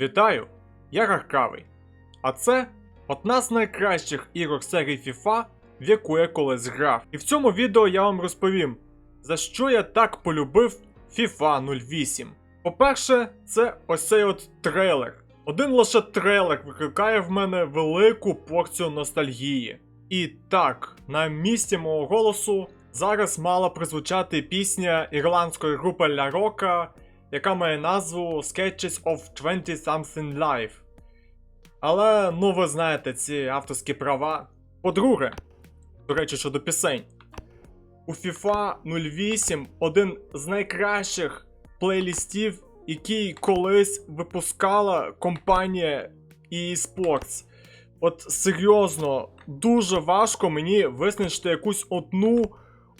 Вітаю! Я Гаркавий. А це одна з найкращих ігор серії FIFA, в яку я колись грав. І в цьому відео я вам розповім, за що я так полюбив FIFA 08. По-перше, це ось цей от трейлер. Один лише трейлер викликає в мене велику порцію ностальгії. І так, на місці мого голосу зараз мала прозвучати пісня ірландської групи La Roca, яка має назву Sketches of 20 Something Life. Але, ну ви знаєте, ці авторські права. По-друге, до речі, щодо пісень. У FIFA 08 один з найкращих плейлістів, який колись випускала компанія eSports. От серйозно, дуже важко мені визначити якусь одну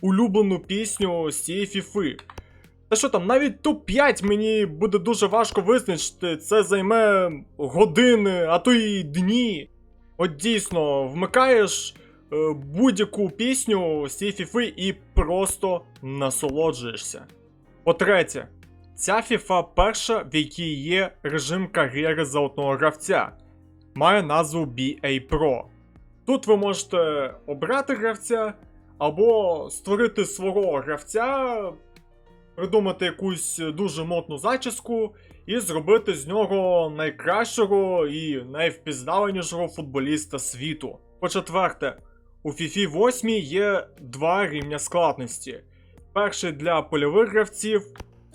улюблену пісню з цієї фіфи. Та що там, навіть топ-5 мені буде дуже важко визначити, це займе години, а то й дні. От дійсно, вмикаєш е, будь-яку пісню з цієї фіфи і просто насолоджуєшся. По-третє, ця фіфа перша, в якій є режим кар'єри за гравця. Має назву BA Pro. Тут ви можете обрати гравця або створити свого гравця, придумати якусь дуже модну зачіску і зробити з нього найкращого і найвпізнаванішого футболіста світу. По-четверте, у FIFA 8 є два рівня складності: перший для польових гравців.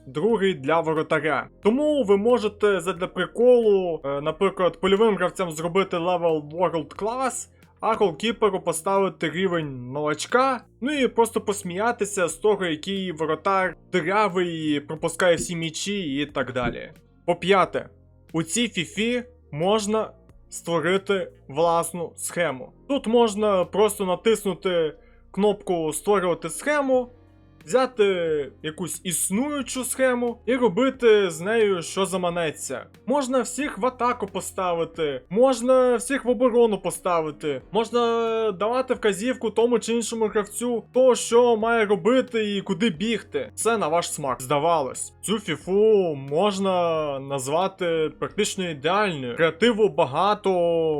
Другий для воротаря. Тому ви можете задля приколу, е, наприклад, польовим гравцям зробити левел World Class, а голкіперу поставити рівень новачка, ну і просто посміятися з того, який воротар дирявий, пропускає всі м'ячі і так далі. По п'яте, у цій фіфі можна створити власну схему. Тут можна просто натиснути кнопку Створювати схему. Взяти якусь існуючу схему і робити з нею що заманеться. Можна всіх в атаку поставити, можна всіх в оборону поставити, можна давати вказівку тому чи іншому гравцю, хто що має робити і куди бігти. Це на ваш смак. Здавалось, цю фіфу можна назвати практично ідеальною. Креативу багато,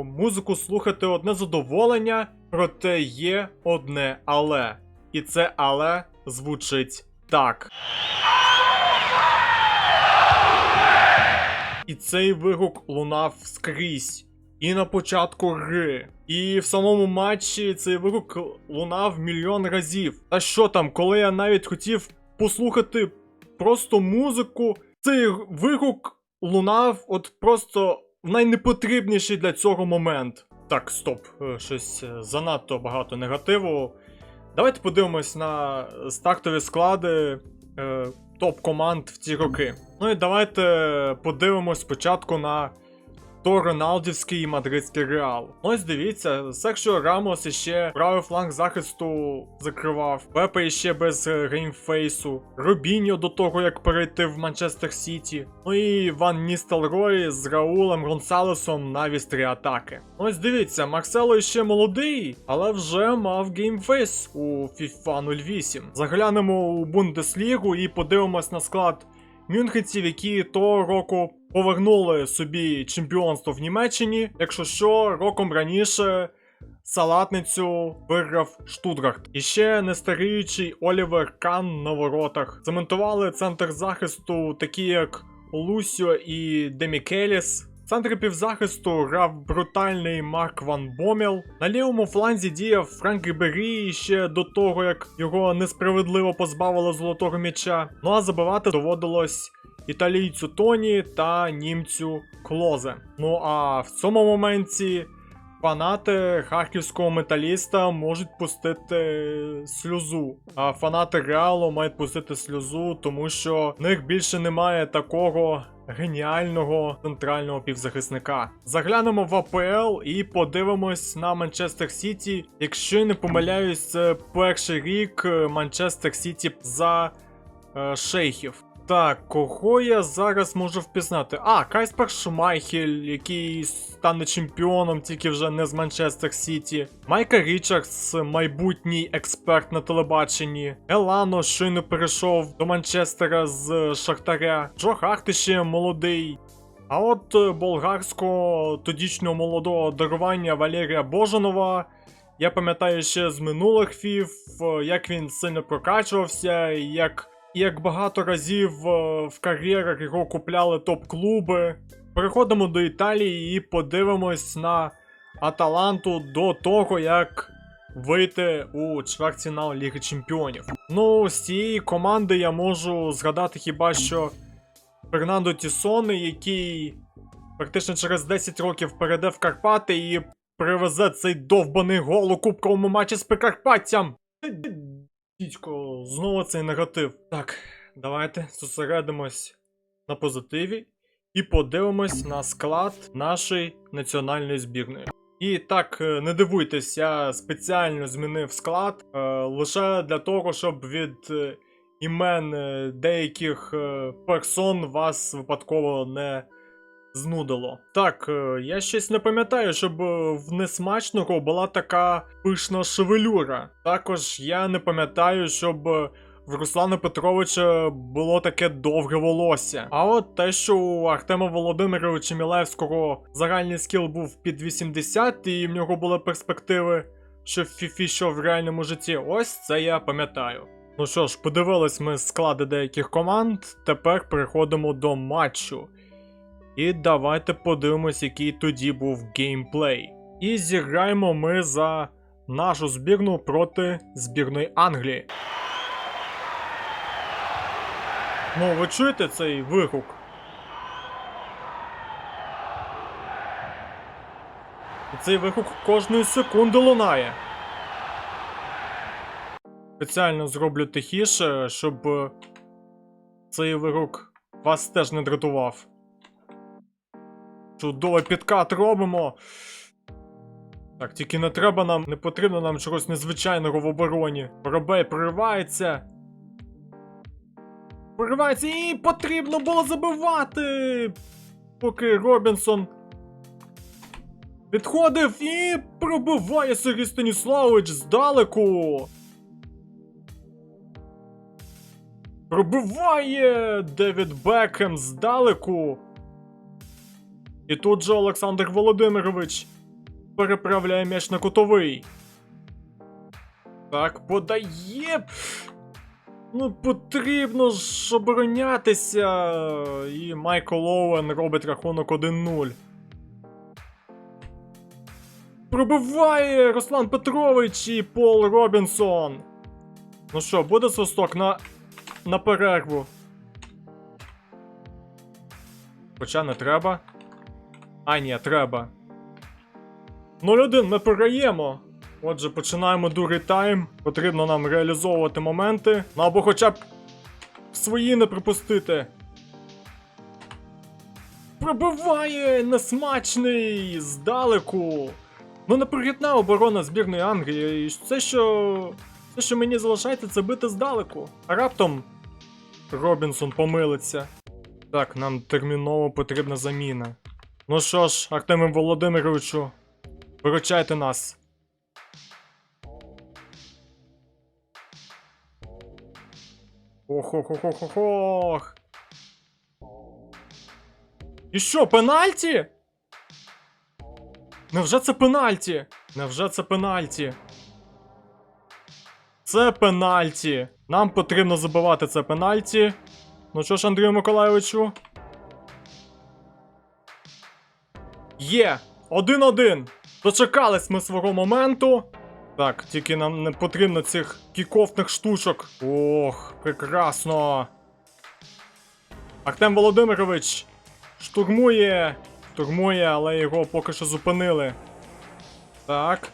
музику слухати одне задоволення, проте є одне але. І це але звучить так. І цей вигук лунав скрізь. І на початку гри. І в самому матчі цей вигук лунав мільйон разів. Та що там, коли я навіть хотів послухати просто музику, цей вигук лунав от просто в найнепотрібніший для цього момент. Так, стоп, е, щось е, занадто багато негативу. Давайте подивимось на стартові склади е, топ-команд в ці роки. Ну і давайте подивимось спочатку на то Роналдівський і мадридський реал. Ось дивіться, Серхіо Рамос іще правий фланг захисту закривав, Пепе іще без геймфейсу, Робіньо до того, як перейти в Манчестер Сіті. Ну і Ван Ністелрой з Раулем Гонсалесом на вістрі атаки. Ось дивіться, Марсело іще молодий, але вже мав геймфейс у FIFA 08. Заглянемо у Бундеслігу і подивимось на склад мюнхенців, які того року повернули собі чемпіонство в Німеччині. Якщо що, роком раніше салатницю виграв Штутгарт. І ще нестаріючий Олівер Кан на воротах. Замонтували центр захисту, такі як Лусіо і Демікеліс. Центрі півзахисту грав брутальний Марк Ван Бомел. На лівому фланзі діяв Франк Рібері ще до того, як його несправедливо позбавили золотого м'яча. Ну а забивати доводилось італійцю Тоні та німцю Клозе. Ну а в цьому моменті фанати харківського металіста можуть пустити сльозу. А фанати реалу мають пустити сльозу, тому що в них більше немає такого. Геніального центрального півзахисника. Заглянемо в АПЛ і подивимось на Манчестер Сіті. Якщо я не помиляюсь, це перший рік е, Манчестер Сіті за е, шейхів. Так, кого я зараз можу впізнати? А, Кайспер Шмайхель, який стане чемпіоном, тільки вже не з Манчестер Сіті. Майка Річардс, майбутній експерт на телебаченні. Елано щойно перейшов до Манчестера з Шахтаря. Джо Харт ще молодий. А от е, болгарського тодішнього молодого дарування Валерія Божанова. Я пам'ятаю ще з минулих фіф, е, як він сильно прокачувався, як, як багато разів е, в кар'єрах його купляли топ-клуби. Переходимо до Італії і подивимось на Аталанту до того, як вийти у чвертьфінал Ліги Чемпіонів. Ну, з цієї команди я можу згадати хіба що Фернандо Тісони, який практично через 10 років перейде в Карпати і привезе цей довбаний гол у кубковому матчі з Прикарпаттям. Дідько, знову цей негатив. Так, давайте зосередимось на позитиві і подивимось на склад нашої національної збірної. І так, е, не дивуйтесь, я спеціально змінив склад е, лише для того, щоб від е, імен е, деяких персон вас випадково не знудило. Так, е, я щось не пам'ятаю, щоб е, в несмачного була така пишна шевелюра. Також я не пам'ятаю, щоб е, в Руслана Петровича було таке довге волосся. А от те, що у Артема Володимировича Мілевського загальний скіл був під 80, і в нього були перспективи, що в фіфі, що в реальному житті, ось це я пам'ятаю. Ну що ж, подивились ми склади деяких команд. Тепер переходимо до матчу. І давайте подивимось, який тоді був геймплей. І зіграємо ми за нашу збірну проти збірної Англії. Ну, ви чуєте цей вигук? Цей вигук кожної секунди лунає. Спеціально зроблю тихіше, щоб е, цей вигук вас теж не дратував. Чудовий підкат робимо. Так, тільки не треба нам, не потрібно нам чогось незвичайного в обороні. Воробей проривається. Проривається і потрібно було забивати. Поки Робінсон підходив і пробиває Сергій Станіславович здалеку. Пробиває Девід Бекхем здалеку. І тут же Олександр Володимирович переправляє м'яч на кутовий. Так, подає. Ну, потрібно ж оборонятися. І Майкл Оуен робить рахунок 1-0. Пробиває Руслан Петрович і Пол Робінсон. Ну що, буде свисток на, на перерву. Хоча не треба. А, ні, треба. 0-1 ми програємо. Отже, починаємо другий тайм. Потрібно нам реалізовувати моменти. Ну або хоча б свої не пропустити. Пробиває несмачний здалеку. Ну, непригідна оборона збірної Англії. І все, що. Все, що мені залишається, це бити здалеку. А раптом Робінсон помилиться. Так, нам терміново потрібна заміна. Ну що ж, Артеме Володимировичу, виручайте нас. Ох-ох-ох-ох-ох. І що, пенальті? Невже це пенальті? Невже це пенальті? Це пенальті. Нам потрібно забивати це пенальті. Ну що ж, Андрію Миколайовичу? Є! Один-один! Дочекались ми свого моменту. Так, тільки нам не потрібно цих кікофних штучок. Ох, прекрасно. Артем Володимирович штурмує. Штурмує, але його поки що зупинили. Так.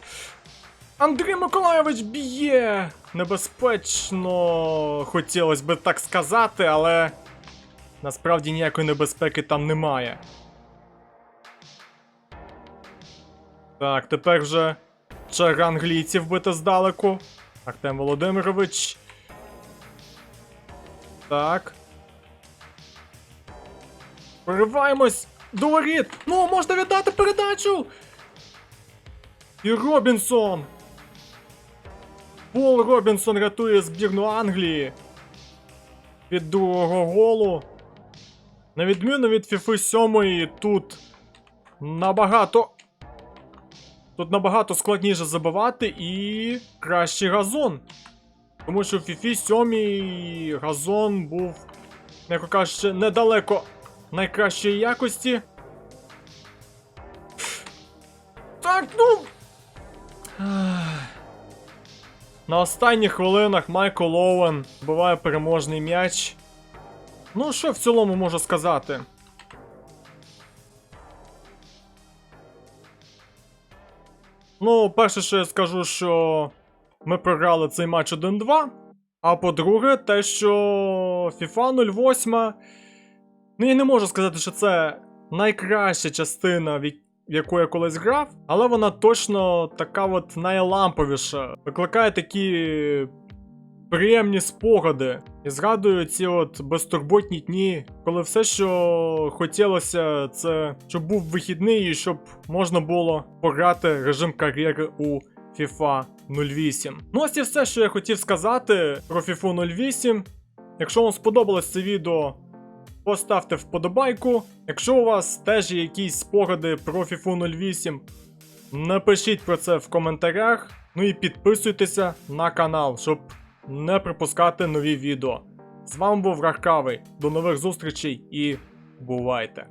Андрій Миколайович б'є! Небезпечно, хотілося би так сказати, але насправді ніякої небезпеки там немає. Так, тепер вже черга англійців бити здалеку. Артем Володимирович. Так. Прориваємось до воріт. Ну, можна віддати передачу. І Робінсон. Пол Робінсон рятує збірну Англії. Від другого голу. На відміну від FIFA 7 тут набагато. Тут набагато складніше забивати і кращий газон. Тому що в FIFA 7 газон був, як кажучи, недалеко найкращої якості. Так, ну. На останніх хвилинах Майкл Оуен вбиває переможний м'яч. Ну, що в цілому можу сказати? Ну, перше, що я скажу, що ми програли цей матч 1-2. А по-друге, те, що FIFA 08. Ну, я не можу сказати, що це найкраща частина, в яку я колись грав, але вона точно така от найламповіша. Викликає такі приємні спогади. І згадую ці от безтурботні дні, коли все, що хотілося, це щоб був вихідний і щоб можна було пограти режим кар'єри у FIFA 08. Ну ось і все, що я хотів сказати про FIFA 08. Якщо вам сподобалось це відео, поставте вподобайку. Якщо у вас теж є якісь спогади про FIFA 08, напишіть про це в коментарях. Ну і підписуйтеся на канал, щоб не пропускати нові відео. З вами був Рахкавий. До нових зустрічей і бувайте!